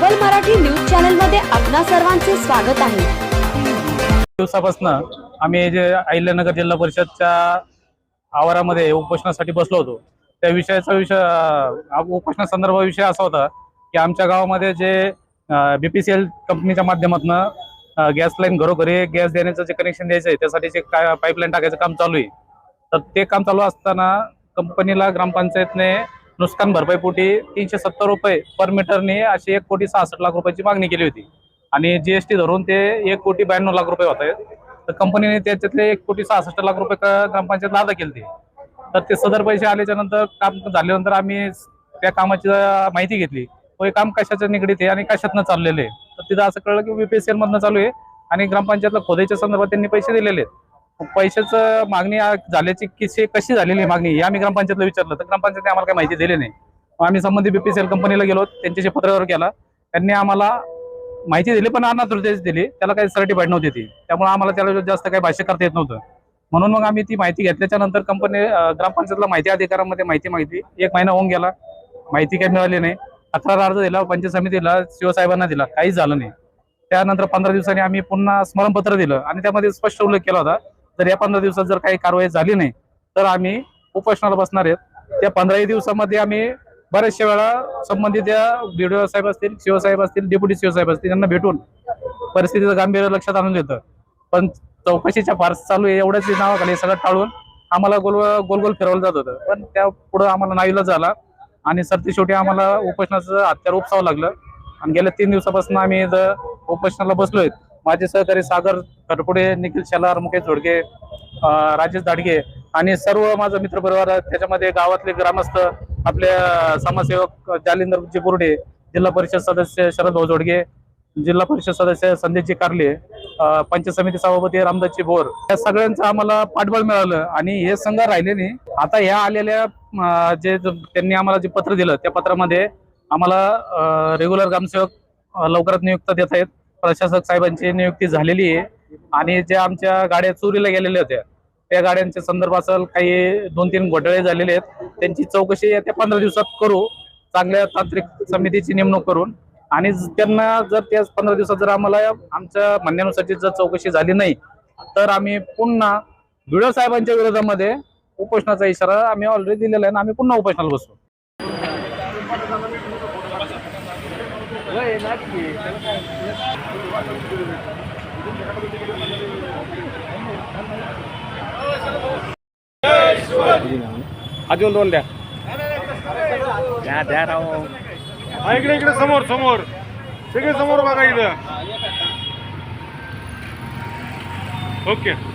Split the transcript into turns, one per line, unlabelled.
Global Marathi news चॅनलमध्ये आपणा सर्वांचे स्वागत आहे.
दिवसापासून आम्ही जे अहिल्यानगर जिल्हा परिषदच्या आवारामध्ये उपोषणासाठी बसलो होतो. त्या विषयाचा विषय अं, उपोषणा विषय असा होता की आमच्या गावामध्ये जे बीपीसीएल कंपनीच्या माध्यमातून गॅस लाईन घरोघरी गॅस देण्याचं जे कनेक्शन द्यायचं आहे त्यासाठी जे काय पाईपलाईन टाकायचं काम चालू आहे. तर ते काम चालू असताना कंपनीला ग्रामपंचायतने नुकसान भरपाईपोटी तीनशे सत्तर रुपये पर मीटरने अशी एक कोटी सहासष्ट लाख रुपयाची मागणी केली होती. आणि जीएसटी धरून ते एक कोटी ब्याण्णव लाख रुपये होत. आहेत तर कंपनीने त्याच्यातले एक कोटी सहासष्ट लाख रुपये ग्रामपंचायत लादा केली तर ते सदर पैसे आल्याच्यानंतर काम झाल्यानंतर आम्ही त्या कामाची माहिती घेतली. व हे काम कशाचं निगडीत आहे आणि कशातनं चाललेलं आहे? तर तिथं असं कळलं की बीपीएसएल मधनं चालू आहे. आणि ग्रामपंचायतला खोदेच्या संदर्भात त्यांनी पैसे दिलेले आहेत. पैशाचं मागणी झाल्याची किसे कशी झालेली मागणी? हे आम्ही ग्रामपंचायतला विचारलं तर ग्रामपंचायतने आम्हाला काही माहिती दिली नाही. मग आम्ही संबंधित बीपीसीएल कंपनीला गेलो त्यांच्याशी पत्रव्यवहार केला. त्यांनी आम्हाला माहिती दिली पण अनाथृतेच दिली. त्याला काही सर्टिफाईड नव्हती ती. त्यामुळे आम्हाला त्याला जास्त काही भाष्य करता येत नव्हतं. म्हणून मग आम्ही ती माहिती घेतल्याच्या नंतर कंपनी ग्रामपंचायतला माहिती अधिकारामध्ये माहिती माहिती एक महिना होऊन गेला. माहिती काही मिळाली नाही. तक्रार अर्ज दिला पंचायत समितीला शिवसाहेबांना दिला. काहीच झालं नाही. त्यानंतर पंधरा दिवसांनी आम्ही पुन्हा स्मरणपत्र दिलं आणि त्यामध्ये स्पष्ट उल्लेख केला होता. तर या पंधरा दिवसात जर काही कारवाई झाली नाही तर आम्ही उपोषणाला बसणार आहेत. त्या पंधराही दिवसामध्ये आम्ही बऱ्याचशा वेळा संबंधित या बीडीओ साहेब असतील शिवसाहेब असतील डेप्युटी शिवसाहेब असतील यांना भेटून परिस्थितीचं गांभीर्य लक्षात आणून घेतं पण चौकशीच्या फारस चालू आहे एवढ्याच नावाखाली सगळं टाळून आम्हाला गोल गोल गोल फिरवलं जात होतं. पण त्या पुढं आम्हाला नाईला झाला आणि सरती शेवटी आम्हाला उपोषणाचं हत्यार उपसावं लागलं. आणि गेल्या तीन दिवसापासून आम्ही इथं उपोषणाला बसलोय. माझे सहकारी सागर खडपुडे निखिल शेलार मुकेश झोडके राजेश दाडगे आणि सर्व माझा मित्रपरिवार आहे. त्याच्यामध्ये गावातले ग्रामस्थ आपल्या समाजसेवक जालिंदरजी बुर्डे जिल्हा परिषद सदस्य शरद भाऊ जोडगे जिल्हा परिषद सदस्य संदेशजी कारले पंचायत समिती सभापती रामदासजी बोर या सगळ्यांचं आम्हाला पाठबळ मिळालं आणि हे संघ राहिले नाही आता ह्या आलेल्या जे त्यांनी आम्हाला जे पत्र दिलं त्या पत्रामध्ये आम्हाला रेग्युलर ग्रामसेवक लवकरात नियुक्त देत आहेत प्रशासक साहेबांची नियुक्ती झालेली आहे. आणि ज्या आमच्या गाड्या चोरीला गेलेल्या होत्या त्या गाड्यांच्या संदर्भात काही दोन तीन घोटाळे झालेले आहेत. त्यांची चौकशी येत्या पंधरा दिवसात करू चांगल्या तांत्रिक समितीची नेमणूक करून. आणि त्यांना जर त्या पंधरा दिवसात जर आम्हाला आमच्या म्हणण्यानुसारची जर चौकशी झाली नाही तर आम्ही पुन्हा भिडो साहेबांच्या विरोधामध्ये उपोषणाचा इशारा आम्ही ऑलरेडी दिलेला आहे आणि आम्ही पुन्हा उपोषणाला बसू.
अजून दोन द्या. द्या द्या राव.
इकडे इकडे समोर समोर. सगळे समोर बघा इथं. ओके.